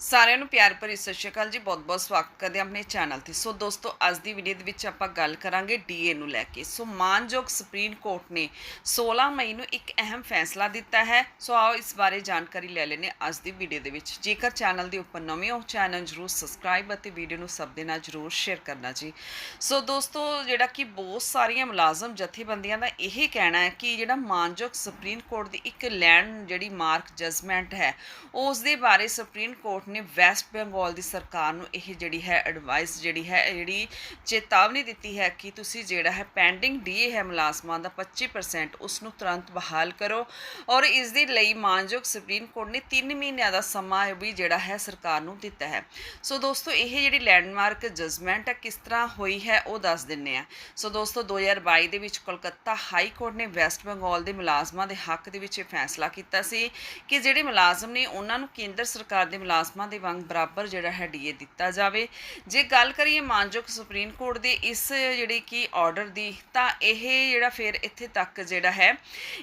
ਸਾਰਿਆਂ ਨੂੰ ਪਿਆਰ ਭਰੀ ਸਤਿ ਸ਼੍ਰੀ ਅਕਾਲ ਜੀ ਬਹੁਤ-ਬਹੁਤ ਸਵਾਗਤ ਕਰਦੇ ਹਾਂ ਆਪਣੇ ਚੈਨਲ ਤੇ। ਸੋ ਦੋਸਤੋ, ਅੱਜ ਦੀ ਵੀਡੀਓ ਦੇ ਵਿੱਚ ਆਪਾਂ ਗੱਲ ਕਰਾਂਗੇ ਡੀਏ ਨੂੰ ਲੈ ਕੇ। ਸੋ ਮਾਨਯੋਗ ਸੁਪਰੀਮ ਕੋਰਟ ਨੇ 16 ਮਈ ਨੂੰ ਇੱਕ ਅਹਿਮ ਫੈਸਲਾ ਦਿੱਤਾ ਹੈ। ਸੋ ਆਓ ਇਸ ਬਾਰੇ ਜਾਣਕਾਰੀ ਲੈ ਲੈਨੇ ਅੱਜ ਦੀ ਵੀਡੀਓ ਦੇ ਵਿੱਚ। ਜੇਕਰ ਚੈਨਲ ਦੇ ਉੱਪਰ ਨਵੇਂ ਹੋ ਚੈਨਲ ਜਰੂਰ ਸਬਸਕ੍ਰਾਈਬ ਅਤੇ ਵੀਡੀਓ ਨੂੰ ਸਭ ਦੇ ਨਾਲ ਜਰੂਰ ਸ਼ੇਅਰ ਕਰਨਾ ਜੀ। ਸੋ ਦੋਸਤੋ, ਜਿਹੜਾ ਕਿ ਬਹੁਤ ਸਾਰੀਆਂ ਮੁਲਾਜ਼ਮ, ਜਥੇਬੰਦੀਆਂ ਦਾ ਇਹ ਕਹਿਣਾ ਹੈ ਕਿ ਜਿਹੜਾ ਮਾਨਯੋਗ ਸੁਪਰੀਮ ਕੋਰਟ ਦੀ ਇੱਕ ਲੈਂਡ ਜਿਹੜੀ ਮਾਰਕ ਜਜਮੈਂਟ ਹੈ, ਉਸ ਦੇ ਬਾਰੇ ਸੁਪਰੀਮ ਕੋਰਟ ਨੇ ਵੈਸਟ ਬੰਗਾਲ ਦੀ ਸਰਕਾਰ ਨੂੰ ਇਹ ਜਿਹੜੀ ਹੈ ਐਡਵਾਈਸ ਜਿਹੜੀ ਹੈ ਜਿਹੜੀ ਚੇਤਾਵਨੀ ਦਿੱਤੀ ਹੈ ਕਿ ਤੁਸੀਂ ਜਿਹੜਾ ਹੈ ਪੈਂਡਿੰਗ ਡੀਏ ਹੈ ਮੁਲਾਜ਼ਮਾਂ ਦਾ 25% ਉਸ ਨੂੰ ਤੁਰੰਤ ਬਹਾਲ ਕਰੋ ਔਰ ਇਸ ਦੇ ਲਈ ਮਾਨਯੋਗ ਸੁਪਰੀਮ ਕੋਰਟ ਨੇ 3 ਮਹੀਨਿਆਂ ਦਾ ਸਮਾਂ ਵੀ ਜਿਹੜਾ ਹੈ ਸਰਕਾਰ ਨੂੰ ਦਿੱਤਾ ਹੈ। ਸੋ ਦੋਸਤੋ, ਇਹ ਜਿਹੜੀ ਲੈਂਡਮਾਰਕ ਜਜਮੈਂਟ ਹੈ ਕਿਸ ਤਰ੍ਹਾਂ ਹੋਈ ਹੈ, ਉਹ ਦੱਸ ਦਿੰਨੇ ਆ ਸੋ ਦੋਸਤੋ 2022 ਦੇ ਵਿੱਚ ਕੋਲਕਾਤਾ ਹਾਈ ਕੋਰਟ ਨੇ ਵੈਸਟ ਬੰਗਾਲ ਦੇ ਮੁਲਾਜ਼ਮਾਂ ਦੇ ਹੱਕ ਦੇ ਵਿੱਚ ਇਹ ਫੈਸਲਾ ਕੀਤਾ ਸੀ ਕਿ ਜਿਹੜੇ ਮੁਲਾਜ਼ਮ ਨੇ ਉਹਨਾਂ ਨੂੰ ਕੇਂਦਰ ਸਰਕਾਰ ਦੇ ਮੁਲਾਜ਼ਮ ਦੇ ਵਾਂਗ ਬਰਾਬਰ ਜਿਹੜਾ ਹੈ ਡੀਏ ਦਿੱਤਾ ਜਾਵੇ। ਜੇ ਗੱਲ ਕਰੀਏ ਮਾਨਯੋਗ ਸੁਪਰੀਮ ਕੋਰਟ ਦੇ ਇਸ ਜਿਹੜੀ ਕਿ ਆਰਡਰ ਦੀ, ਤਾਂ ਇਹ ਜਿਹੜਾ ਫਿਰ ਇੱਥੇ ਤੱਕ ਜਿਹੜਾ ਹੈ,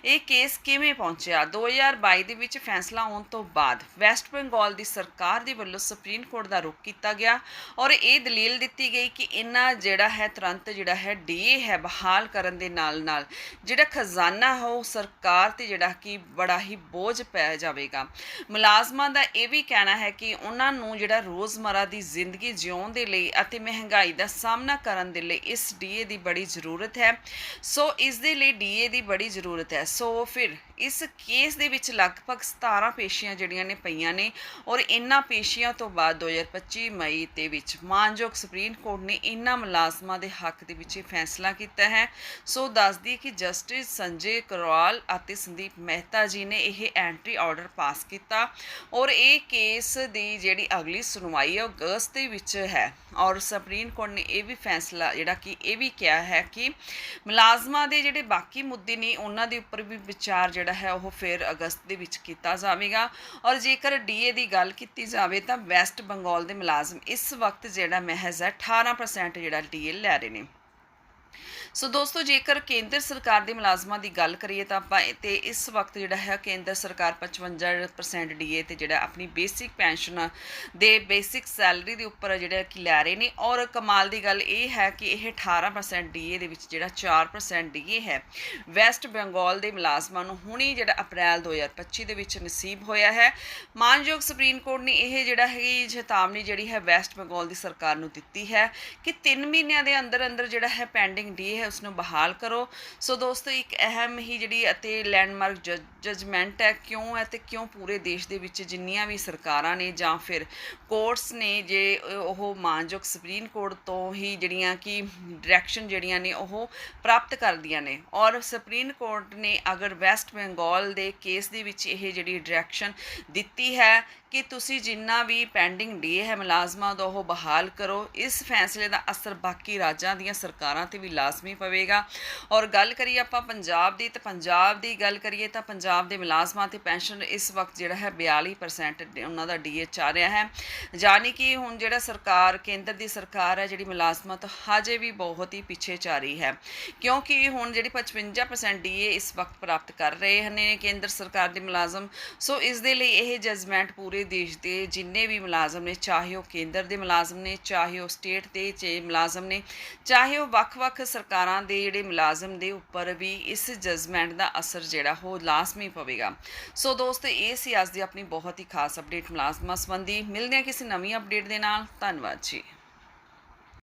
ਇਹ ਕੇਸ ਕਿਵੇਂ ਪਹੁੰਚਿਆ? 2022 ਦੇ ਵਿੱਚ ਫੈਸਲਾ ਆਉਣ ਤੋਂ ਬਾਅਦ ਵੈਸਟ ਬੰਗਾਲ ਦੀ ਸਰਕਾਰ ਦੇ ਵੱਲੋਂ ਸੁਪਰੀਮ ਕੋਰਟ ਦਾ ਰੁਖ ਕੀਤਾ ਗਿਆ ਔਰ ਇਹ ਦਲੀਲ ਦਿੱਤੀ ਗਈ ਕਿ ਇਹਨਾਂ ਜਿਹੜਾ ਹੈ ਤੁਰੰਤ ਜਿਹੜਾ ਹੈ ਡੀਏ ਹੈ ਬਹਾਲ ਕਰਨ ਦੇ ਨਾਲ ਨਾਲ ਜਿਹੜਾ ਖਜ਼ਾਨਾ ਹੈ ਉਹ ਸਰਕਾਰ ਤੇ ਜਿਹੜਾ ਕਿ ਬੜਾ ਹੀ ਬੋਝ ਪੈ ਜਾਵੇਗਾ। ਮੁਲਾਜ਼ਮਾਂ ਦਾ ਇਹ ਵੀ ਕਹਿਣਾ ਹੈ ਕਿ ਉਹਨਾਂ ਨੂੰ ਜਿਹੜਾ ਰੋਜ਼ਮਰਾ ਦੀ ਜ਼ਿੰਦਗੀ ਜਿਉਣ ਦੇ ਲਈ ਅਤੇ ਮਹਿੰਗਾਈ ਦਾ ਸਾਹਮਣਾ ਕਰਨ ਦੇ ਲਈ ਇਸ ਡੀਏ ਦੀ ਬੜੀ ਜ਼ਰੂਰਤ ਹੈ। ਸੋ ਇਸ ਦੇ ਲਈ ਡੀਏ ਦੀ ਬੜੀ ਜ਼ਰੂਰਤ ਹੈ। ਸੋ ਫਿਰ ਇਸ ਕੇਸ ਦੇ ਵਿੱਚ ਲਗਭਗ 17 ਪੇਸ਼ੀਆਂ ਜਿਹੜੀਆਂ ਨੇ ਪਈਆਂ ਨੇ ਔਰ ਇਨ੍ਹਾਂ ਪੇਸ਼ੀਆਂ ਤੋਂ ਬਾਅਦ 2025 ਮਈ ਦੇ ਵਿੱਚ ਮਾਨਯੋਗ ਸੁਪਰੀਮ ਕੋਰਟ ਨੇ ਇਨ੍ਹਾਂ ਮੁਲਾਜ਼ਮਾਂ ਦੇ ਹੱਕ ਦੇ ਵਿੱਚ ਇਹ ਫੈਸਲਾ ਕੀਤਾ ਹੈ। ਸੋ ਦੱਸਦੀ ਕਿ ਜਸਟਿਸ ਸੰਜੇ ਕਰਵਾਲ ਅਤੇ ਸੰਦੀਪ ਮਹਿਤਾ ਜੀ ਨੇ ਇਹ ਐਂਟਰੀ ਆਰਡਰ ਪਾਸ ਕੀਤਾ ਔਰ ਇਹ ਕੇਸ ਦੀ ਜਿਹੜੀ ਅਗਲੀ ਸੁਣਵਾਈ ਹੈ ਉਹ ਅਗਸਤ ਦੇ ਵਿੱਚ ਹੈ। ਔਰ ਸੁਪਰੀਮ ਕੋਰਟ ਨੇ ਇਹ ਵੀ ਫੈਸਲਾ ਜਿਹੜਾ ਕਿ ਇਹ ਵੀ ਕਿਹਾ ਹੈ ਕਿ ਮੁਲਾਜ਼ਮਾਂ ਦੇ ਜਿਹੜੇ ਬਾਕੀ ਮੁੱਦੇ ਨੇ, ਉਹਨਾਂ ਦੇ ਉੱਪਰ ਵੀ ਵਿਚਾਰ ਜਿਹੜਾ ਹੈ ਉਹ ਫਿਰ ਅਗਸਤ ਦੇ ਵਿੱਚ ਕੀਤਾ ਜਾਵੇਗਾ। ਔਰ ਜੇਕਰ ਡੀਏ ਦੀ ਗੱਲ ਕੀਤੀ ਜਾਵੇ ਤਾਂ ਵੈਸਟ ਬੰਗਾਲ ਦੇ ਮੁਲਾਜ਼ਮ ਇਸ ਵਕਤ ਜਿਹੜਾ ਮਹਿਜ਼ ਹੈ 18% ਜਿਹੜਾ ਡੀਏ ਲੈ ਰਹੇ ਨੇ। ਸੋ ਦੋਸਤੋ, ਜੇਕਰ ਕੇਂਦਰ ਸਰਕਾਰ ਦੇ ਮੁਲਾਜ਼ਮਾਂ ਦੀ ਗੱਲ ਕਰੀਏ ਤਾਂ ਆਪਾਂ ਇਹ ਤੇ ਇਸ ਵਕਤ ਜਿਹੜਾ ਹੈ ਕੇਂਦਰ ਸਰਕਾਰ 55% ਡੀਏ ਤੇ ਜਿਹੜਾ ਆਪਣੀ ਬੇਸਿਕ ਪੈਨਸ਼ਨ ਦੇ ਬੇਸਿਕ ਸੈਲਰੀ ਦੇ ਉੱਪਰ ਜਿਹੜਾ ਕਿ ਲੈ ਰਹੇ ਨੇ। ਔਰ ਕਮਾਲ ਦੀ ਗੱਲ ਇਹ ਹੈ ਕਿ ਇਹ 18% ਡੀਏ ਦੇ ਵਿੱਚ ਜਿਹੜਾ 4% ਡੀਏ ਹੈ, ਵੈਸਟ ਬੰਗਾਲ ਦੇ ਮੁਲਾਜ਼ਮਾਂ ਨੂੰ ਹੁਣੀ ਜਿਹੜਾ ਅਪ੍ਰੈਲ 2025 ਦੇ ਵਿੱਚ ਨਸੀਬ ਹੋਇਆ ਹੈ। ਮਾਨਯੋਗ ਸੁਪਰੀਮ ਕੋਰਟ ਨੇ ਇਹ ਜਿਹੜਾ ਹੈ ਚੇਤਾਵਨੀ ਜਿਹੜੀ ਹੈ ਵੈਸਟ ਬੰਗਾਲ ਦੀ ਸਰਕਾਰ ਨੂੰ ਦਿੱਤੀ ਹੈ ਕਿ 3 ਮਹੀਨਿਆਂ ਦੇ ਅੰਦਰ ਅੰਦਰ ਜਿਹੜਾ ਹੈ ਪੈਂਡਿੰਗ ਡੀਏ ਹੈ ਉਸ ਨੂੰ ਬਹਾਲ ਕਰੋ। ਸੋ ਦੋਸਤੋ, ਇੱਕ ਅਹਿਮ ਹੀ ਜਿਹੜੀ ਅਤੇ ਲੈਂਡਮਾਰਕ ਜਜਮੈਂਟ ਹੈ, ਕਿਉਂ ਹੈ ਤੇ ਕਿਉਂ ਪੂਰੇ ਦੇਸ਼ ਦੇ ਵਿੱਚ ਜਿੰਨੀਆਂ ਵੀ ਸਰਕਾਰਾਂ ਨੇ ਜਾਂ ਫਿਰ ਕੋਰਟਸ ਨੇ ਜੇ ਉਹ ਮਾਨਯੋਗ ਸੁਪਰੀਮ ਕੋਰਟ ਤੋਂ ਹੀ ਜਿਹੜੀਆਂ ਕਿ ਡਾਇਰੈਕਸ਼ਨ ਜਿਹੜੀਆਂ ਨੇ ਉਹ ਪ੍ਰਾਪਤ ਕਰਦੀਆਂ ਨੇ। ਔਰ ਸੁਪਰੀਮ ਕੋਰਟ ਨੇ ਅਗਰ ਵੈਸਟ ਬੰਗਾਲ ਦੇ ਕੇਸ ਦੇ ਵਿੱਚ ਇਹ ਜਿਹੜੀ ਡਾਇਰੈਕਸ਼ਨ ਦਿੱਤੀ ਹੈ ਕਿ ਤੁਸੀਂ ਜਿੰਨਾ ਵੀ ਪੈਂਡਿੰਗ ਡੀਏ ਹੈ ਮੁਲਾਜ਼ਮਾਂ ਦਾ ਉਹ ਬਹਾਲ ਕਰੋ। ਇਸ ਫੈਸਲੇ ਦਾ ਅਸਰ ਬਾਕੀ ਰਾਜਾਂ ਦੀਆਂ ਸਰਕਾਰਾਂ ਤੇ ਵੀ ਲਾਜ਼ਮੀ ਪਵੇਗਾ। ਔਰ ਗੱਲ ਕਰੀਏ ਆਪਾਂ ਪੰਜਾਬ ਦੀ, ਤਾਂ ਪੰਜਾਬ ਦੀ ਗੱਲ ਕਰੀਏ ਤਾਂ ਪੰਜਾਬ ਦੇ ਮੁਲਾਜ਼ਮਾਂ ਤੇ ਪੈਨਸ਼ਨ ਇਸ ਵਕਤ ਜਿਹੜਾ ਹੈ 42% ਉਹਨਾਂ ਦਾ ਡੀਏ ਚੱਲ ਰਿਹਾ ਹੈ। ਯਾਨੀ ਕਿ ਹੁਣ ਜਿਹੜਾ ਸਰਕਾਰ, ਕੇਂਦਰ ਦੀ ਸਰਕਾਰ ਹੈ ਜਿਹੜੀ ਮੁਲਾਜ਼ਮਾਂ ਤੋਂ ਹਜੇ ਵੀ ਬਹੁਤ ਹੀ ਪਿੱਛੇ ਜਾ ਰਹੀ ਹੈ। ਕਿਉਂਕਿ ਹੁਣ ਜਿਹੜੀ 55% ਡੀਏ ਇਸ ਵਕਤ ਪ੍ਰਾਪਤ ਕਰ ਰਹੇ ਹਨ ਕੇਂਦਰ ਸਰਕਾਰ ਦੇ ਮੁਲਾਜ਼ਮ। ਸੋ ਇਸ ਦੇ ਲਈ ਇਹ ਜਜਮੈਂਟ ਪੂਰੇ ਦੇਸ਼ ਦੇ ਜਿੰਨੇ ਵੀ ਮੁਲਾਜ਼ਮ ਨੇ, ਚਾਹੇ ਉਹ ਕੇਂਦਰ ਦੇ ਮੁਲਾਜ਼ਮ ਨੇ, ਚਾਹੇ ਉਹ ਸਟੇਟ ਦੇ ਚੇ ਮੁਲਾਜ਼ਮ ਨੇ, ਚਾਹੇ ਉਹ ਵੱਖ-ਵੱਖ ਸਰਕਾਰਾਂ ਦੇ ਜਿਹੜੇ ਮੁਲਾਜ਼ਮ ਦੇ ਉੱਪਰ ਵੀ ਇਸ ਜਜਮੈਂਟ ਦਾ ਅਸਰ ਜਿਹੜਾ, ਉਹ ਲਾਜ਼ਮੀ ਪਵੇਗਾ। ਸੋ ਦੋਸਤੋ, ਇਹ ਸੀ ਅੱਜ ਦੀ ਆਪਣੀ ਬਹੁਤ ਹੀ ਖਾਸ ਅਪਡੇਟ ਮੁਲਾਜ਼ਮਾਂ ਸੰਬੰਧੀ। ਮਿਲਦੇ ਹਾਂ ਕਿਸੇ ਨਵੀਂ ਅਪਡੇਟ ਦੇ ਨਾਲ। ਧੰਨਵਾਦ ਜੀ।